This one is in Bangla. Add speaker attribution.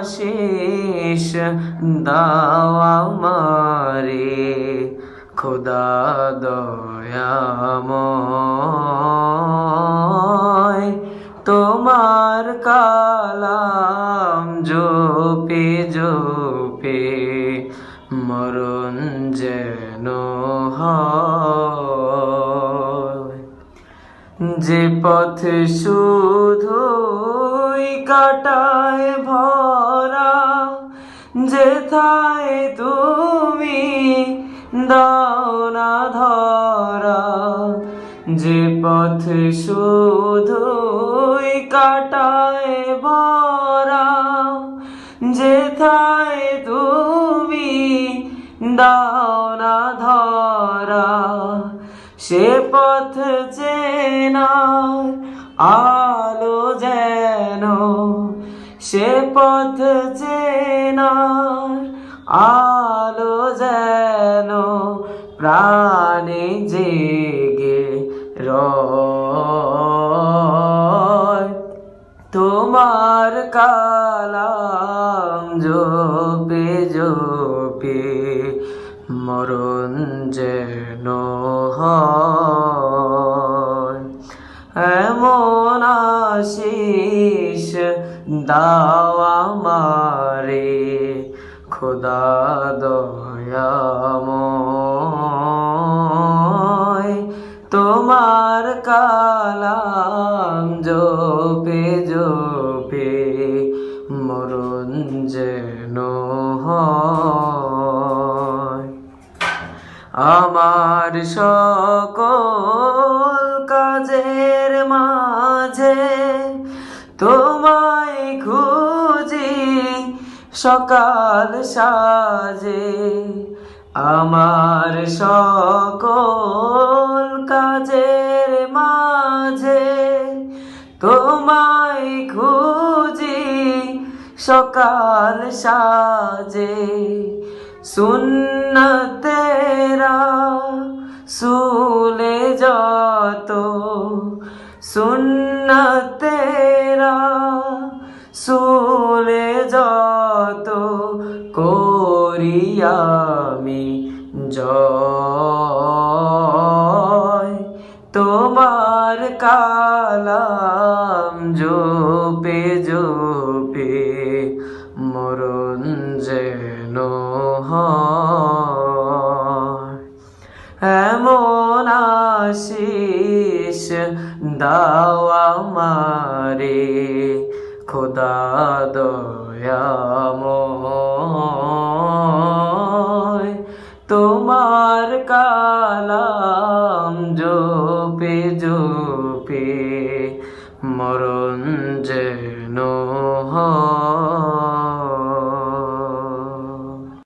Speaker 1: আশিস দাওয়া মারে খোদা দয়াময়। তোমার কালাম জোপে জোপে মরণ যেন যে পথ শুধুই কাটায় ভরা যেথায় তুমি দাও না ধরা, যে পথ শুধুই কাটায় ভরা যেথায় তুমি দাও না ধরা, সে পথ চেনার আলো যেন সে পথ চেনার আলো যেন প্রাণে জেগে রয়। তোমার কালাম জোপে জোপে মরণ যেন হয়। এমন আশিস দাওয়া মারে খোদা দয়াময়। তোমার কালাম জোপে জোপে মরণ যেন আমার সকল সকাল সাজে আমার সকল কাজের মাঝে তোমায় খুঁজি সকাল সাজে সুন্নতেরা সুলে যত সুন্নতেরা সুলে যত তোমার কালাম জোপে জোপে মরণ যেন এমন আশিস দাওয়া মারে খোদা দয়াময় তোমার কালাম জোপে জোপে মরণ যেন হয়।